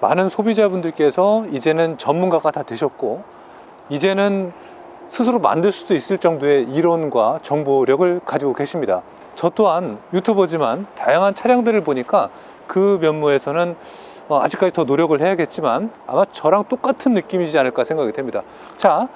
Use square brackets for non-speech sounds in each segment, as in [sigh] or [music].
많은 소비자분들께서 이제는 전문가가 다 되셨고 이제는 스스로 만들 수도 있을 정도의 이론과 정보력을 가지고 계십니다. 저 또한 유튜버지만 다양한 차량들을 보니까 그 면모에서는 어, 아직까지 더 노력을 해야겠지만 아마 저랑 똑같은 느낌이지 않을까 생각이 됩니다. 자,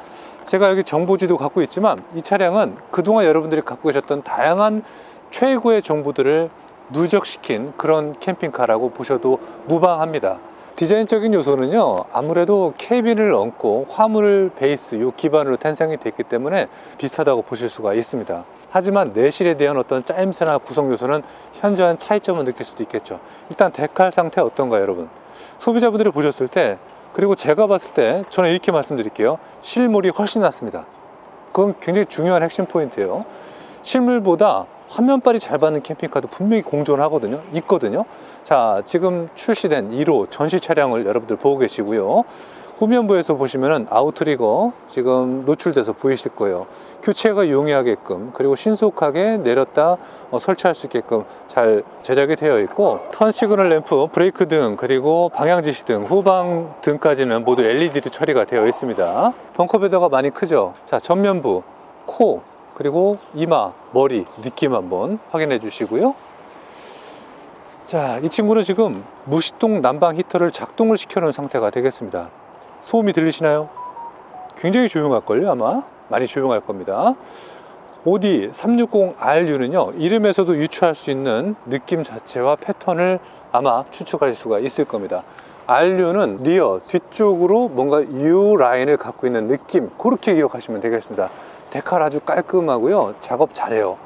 제가 여기 정보지도 갖고 있지만 이 차량은 그동안 여러분들이 갖고 계셨던 다양한 최고의 정보들을 누적시킨 그런 캠핑카라고 보셔도 무방합니다. 디자인적인 요소는요, 아무래도 케빈을 얹고 화물 베이스, 요 기반으로 탄생이 됐기 때문에 비슷하다고 보실 수가 있습니다. 하지만 내실에 대한 어떤 짜임새나 구성 요소는 현저한 차이점을 느낄 수도 있겠죠. 일단 데칼 상태 어떤가요, 여러분? 소비자분들이 보셨을 때, 그리고 제가 봤을 때, 저는 이렇게 말씀드릴게요. 실물이 훨씬 낫습니다. 그건 굉장히 중요한 핵심 포인트예요. 실물보다 화면빨이 잘 받는 캠핑카도 분명히 공존하거든요. 있거든요. 자, 지금 출시된 1호 전시 차량을 여러분들 보고 계시고요. 후면부에서 보시면은 아우트리거 지금 노출돼서 보이실 거예요. 교체가 용이하게끔 그리고 신속하게 내렸다 어, 설치할 수 있게끔 잘 제작이 되어 있고 턴 시그널 램프, 브레이크 등 그리고 방향 지시 등 후방 등까지는 모두 LED로 처리가 되어 있습니다. 벙커베더가 많이 크죠. 자 전면부, 코 그리고 이마, 머리 느낌 한번 확인해 주시고요. 자, 이 친구는 지금 무시동 난방 히터를 작동을 시켜놓은 상태가 되겠습니다. 소음이 들리시나요? 굉장히 조용할걸요, 아마? 많이 조용할 겁니다. 오디 360RU는요, 이름에서도 유추할 수 있는 느낌 자체와 패턴을 아마 추측할 수가 있을 겁니다. RU는 리어, 뒤쪽으로 뭔가 U 라인을 갖고 있는 느낌, 그렇게 기억하시면 되겠습니다. 데칼 아주 깔끔하고요, 작업 잘해요.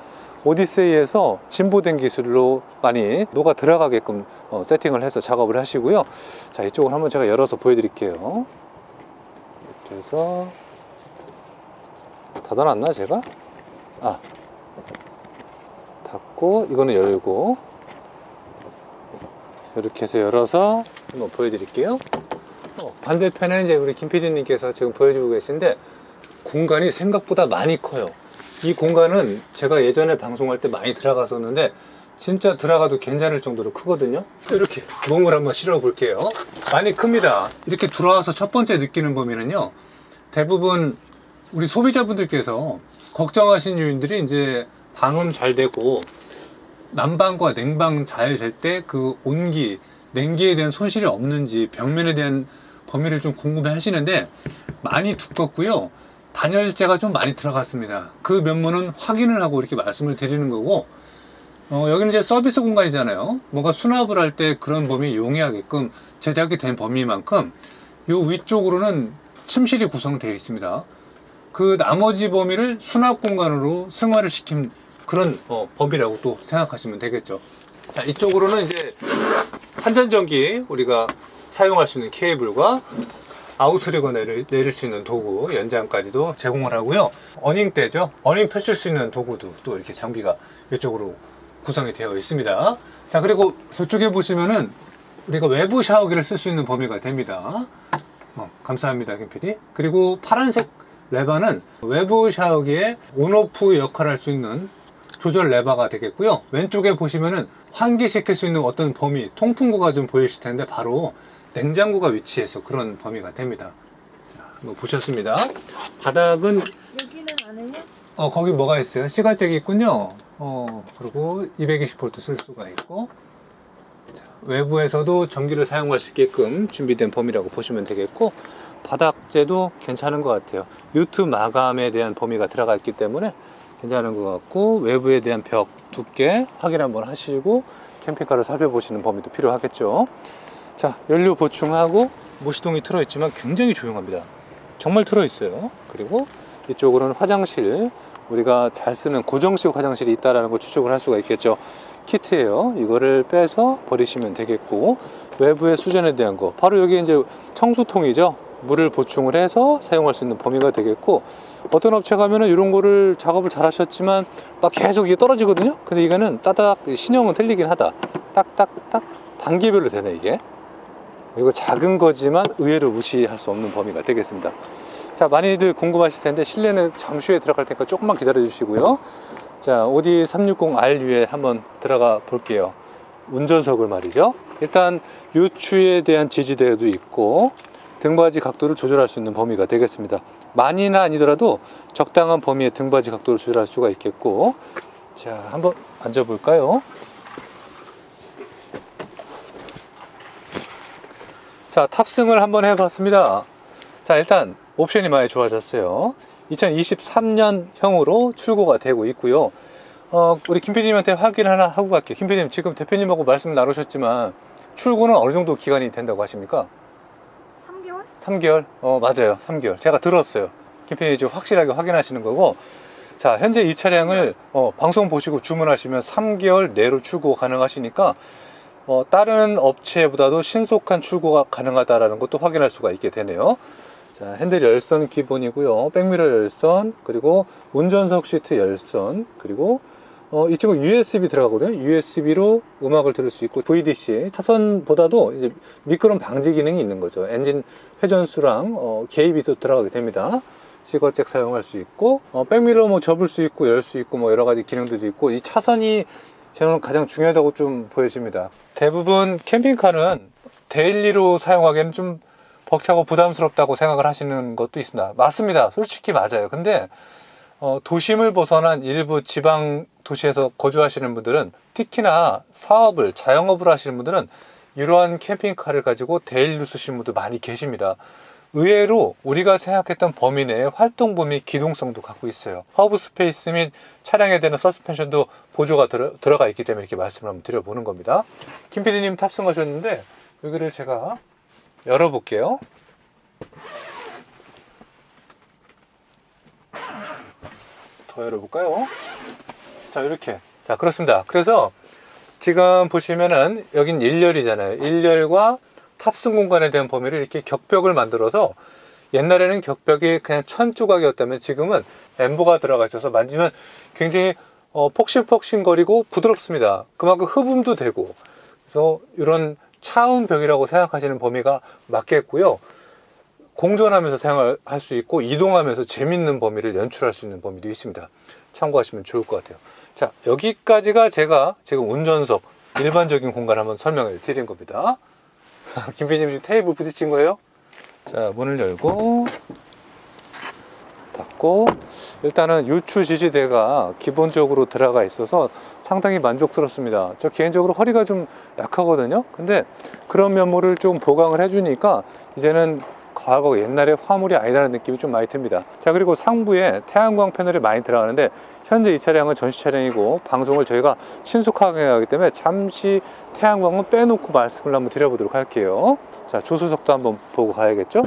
오디세이에서 진보된 기술로 많이 녹아 들어가게끔 어, 세팅을 해서 작업을 하시고요. 자, 이쪽을 한번 제가 열어서 보여드릴게요. 이렇게 해서 닫아놨나 제가? 아, 닫고 이거는 열고 이렇게 해서 열어서 한번 보여드릴게요. 어, 반대편에 이제 우리 김 PD님께서 지금 보여주고 계신데 공간이 생각보다 많이 커요. 이 공간은 제가 예전에 방송할 때 많이 들어갔었는데 진짜 들어가도 괜찮을 정도로 크거든요. 이렇게 몸을 한번 실어 볼게요. 많이 큽니다. 이렇게 들어와서 첫 번째 느끼는 범위는요. 대부분 우리 소비자분들께서 걱정하신 요인들이 이제 방음 잘 되고 난방과 냉방 잘 될 때 그 온기, 냉기에 대한 손실이 없는지 벽면에 대한 범위를 좀 궁금해 하시는데 많이 두껍고요. 단열재가 좀 많이 들어갔습니다. 그 면모는 확인을 하고 이렇게 말씀을 드리는 거고, 어, 여기는 이제 서비스 공간이잖아요. 뭔가 수납을 할 때 그런 범위 용이하게끔 제작이 된 범위만큼 요 위쪽으로는 침실이 구성되어 있습니다. 그 나머지 범위를 수납 공간으로 승화를 시킨 그런 어, 범위라고 또 생각하시면 되겠죠. 자, 이쪽으로는 이제 한전전기 우리가 사용할 수 있는 케이블과 아우트리거 내릴, 내릴 수 있는 도구 연장까지도 제공을 하고요. 어닝대죠. 어닝 펼칠 수 있는 도구도 또 이렇게 장비가 이쪽으로 구성이 되어 있습니다. 자, 그리고 저쪽에 보시면은 우리가 외부 샤워기를 쓸 수 있는 범위가 됩니다. 어, 감사합니다, 김 PD. 그리고 파란색 레바는 외부 샤워기의 온오프 역할을 할 수 있는 조절 레바가 되겠고요. 왼쪽에 보시면은 환기시킬 수 있는 어떤 범위, 통풍구가 좀 보이실 텐데 바로 냉장고가 위치해서 그런 범위가 됩니다. 자, 뭐 보셨습니다. 바닥은 여기는 안 해요? 어 거기 뭐가 있어요? 시가잭이 있군요. 어 그리고 220V 쓸 수가 있고 자, 외부에서도 전기를 사용할 수 있게끔 준비된 범위라고 보시면 되겠고 바닥재도 괜찮은 것 같아요. 유트 마감에 대한 범위가 들어가 있기 때문에 괜찮은 것 같고 외부에 대한 벽 두께 확인 한번 하시고 캠핑카를 살펴보시는 범위도 필요하겠죠. 자 연료 보충하고 무시동이 틀어 있지만 굉장히 조용합니다. 정말 틀어 있어요. 그리고 이쪽으로는 화장실 우리가 잘 쓰는 고정식 화장실이 있다라는 걸 추측을 할 수가 있겠죠. 키트예요. 이거를 빼서 버리시면 되겠고 외부의 수전에 대한 거 바로 여기 이제 청수통이죠. 물을 보충을 해서 사용할 수 있는 범위가 되겠고 어떤 업체 가면은 이런 거를 작업을 잘 하셨지만 막 계속 이게 떨어지거든요. 근데 이거는 따닥 신형은 틀리긴 하다. 딱딱딱 단계별로 되네 이게. 이거 작은 거지만 의외로 무시할 수 없는 범위가 되겠습니다. 자, 많이들 궁금하실 텐데 실내는 잠시 후에 들어갈 테니까 조금만 기다려 주시고요. 자, 오디 360RU에 한번 들어가 볼게요. 운전석을 말이죠. 일단 요추에 대한 지지대도 있고 등받이 각도를 조절할 수 있는 범위가 되겠습니다. 많이는 아니더라도 적당한 범위의 등받이 각도를 조절할 수가 있겠고 자 한번 앉아볼까요? 자 탑승을 한번 해봤습니다. 자 일단 옵션이 많이 좋아졌어요. 2023년형으로 출고가 되고 있고요. 어, 우리 김 PD님한테 확인 하나 하고 갈게요. 김 PD님 지금 대표님하고 말씀 나누셨지만 출고는 어느 정도 기간이 된다고 하십니까? 3개월? 3개월? 어, 맞아요. 3개월. 제가 들었어요. 김PD 지금 확실하게 확인하시는 거고. 자, 현재 이 차량을 어, 방송 보시고 주문하시면 3개월 내로 출고 가능하시니까 어, 다른 업체보다도 신속한 출고가 가능하다라는 것도 확인할 수가 있게 되네요. 자, 핸들 열선 기본이고요. 백미러 열선, 그리고 운전석 시트 열선, 그리고 어, 이 친구 USB 들어가거든요. USB로 음악을 들을 수 있고 VDC 타선보다도 이제 미끄럼 방지 기능이 있는 거죠. 엔진 회전수랑 어, 개입이 또 들어가게 됩니다. 시거잭 사용할 수 있고 어, 백미러 뭐 접을 수 있고 열 수 있고 뭐 여러 가지 기능들이 있고 이 차선이 저는 가장 중요하다고 좀 보여집니다. 대부분 캠핑카는 데일리로 사용하기에는 좀 벅차고 부담스럽다고 생각을 하시는 것도 있습니다. 맞습니다. 솔직히 맞아요. 근데 어, 도심을 벗어난 일부 지방 도시에서 거주하시는 분들은 특히나 사업을 자영업을 하시는 분들은 이러한 캠핑카를 가지고 쓰시는 분들 많이 계십니다. 의외로 우리가 생각했던 범위 내에 활동 범위 기동성도 갖고 있어요. 허브 스페이스 및 차량에 대한 서스펜션도 보조가 들어, 들어가 있기 때문에 이렇게 말씀을 한번 드려보는 겁니다. 김 PD님 탑승하셨는데 여기를 제가 열어볼게요. 더 열어볼까요? 자, 이렇게. 자, 그렇습니다. 그래서 지금 보시면은 여긴 1열이잖아요. 1열과 탑승 공간에 대한 범위를 이렇게 격벽을 만들어서 옛날에는 격벽이 그냥 천 조각이었다면 지금은 엠보가 들어가 있어서 만지면 굉장히 어, 폭신폭신거리고 부드럽습니다. 그만큼 흡음도 되고 그래서 이런 차운 벽이라고 생각하시는 범위가 맞겠고요. 공전하면서 사용할 수 있고 이동하면서 재밌는 범위를 연출할 수 있는 범위도 있습니다. 참고하시면 좋을 것 같아요. 자, 여기까지가 제가 지금 운전석 일반적인 공간 한번 설명을 드린 겁니다. [laughs] 김 PD님 지금 테이블 부딪힌 거예요? 자, 문을 열고 닫고 일단은 유추 지지대가 기본적으로 들어가 있어서 상당히 만족스럽습니다. 저 개인적으로 허리가 좀 약하거든요. 근데 그런 면모를 좀 보강을 해주니까 이제는 과거 옛날에 화물이 아니라는 느낌이 좀 많이 듭니다. 자, 그리고 상부에 태양광 패널이 많이 들어가는데 현재 이 차량은 전시 차량이고 방송을 저희가 신속하게 하기 때문에 잠시 태양광은 빼놓고 말씀을 한번 드려보도록 할게요. 자, 조수석도 한번 보고 가야겠죠?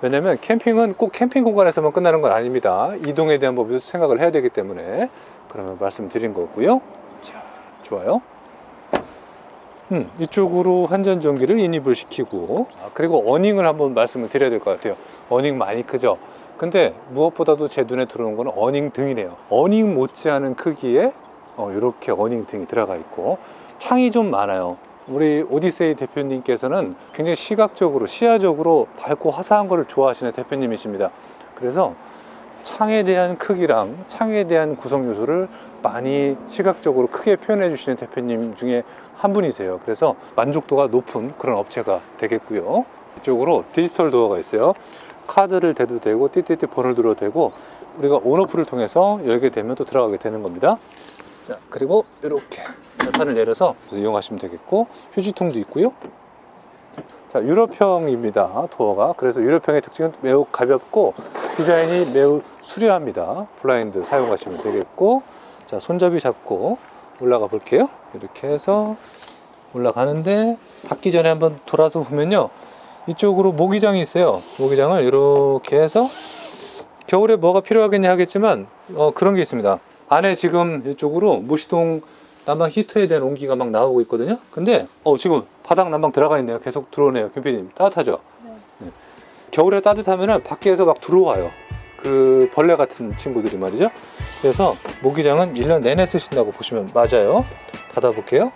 왜냐면 캠핑은 꼭 캠핑 공간에서만 끝나는 건 아닙니다. 이동에 대한 법도 생각을 해야 되기 때문에 그러면 말씀드린 거고요. 자, 좋아요. 음, 이쪽으로 한전 전기를 인입을 시키고 아, 그리고 어닝을 한번 말씀을 드려야 될 것 같아요. 어닝 많이 크죠. 근데 무엇보다도 제 눈에 들어오는 거는 어닝 등이네요. 어닝 못지않은 크기에 어, 이렇게 어닝 등이 들어가 있고 창이 좀 많아요. 우리 오디세이 대표님께서는 굉장히 시각적으로 시야적으로 밝고 화사한 거를 좋아하시는 대표님이십니다. 그래서 창에 대한 크기랑 창에 대한 구성 요소를 많이 시각적으로 크게 표현해 주시는 대표님 중에 한 분이세요. 그래서 만족도가 높은 그런 업체가 되겠고요. 이쪽으로 디지털 도어가 있어요. 카드를 대도 되고 띠띠띠 번호를 들어도 되고 우리가 온오프를 통해서 열게 되면 또 들어가게 되는 겁니다. 자 그리고 이렇게 열판을 내려서 이용하시면 되겠고 휴지통도 있고요. 자 유럽형입니다 도어가 그래서 유럽형의 특징은 매우 가볍고 디자인이 매우 수려합니다. 블라인드 사용하시면 되겠고 자 손잡이 잡고 올라가 볼게요. 이렇게 해서 올라가는데 닫기 전에 한번 돌아서 보면요. 이쪽으로 모기장이 있어요. 모기장을 이렇게 해서 겨울에 뭐가 필요하겠냐 하겠지만 어, 그런 게 있습니다. 안에 지금 이쪽으로 무시동 난방 히터에 대한 온기가 막 나오고 있거든요. 근데 어, 지금 바닥 난방 들어가 있네요. 계속 들어오네요. 김PD님 따뜻하죠? 네. 겨울에 따뜻하면은 밖에서 막 들어와요. 그 벌레 같은 친구들이 말이죠. 그래서 모기장은 1년 내내 쓰신다고 보시면 맞아요. 닫아볼게요.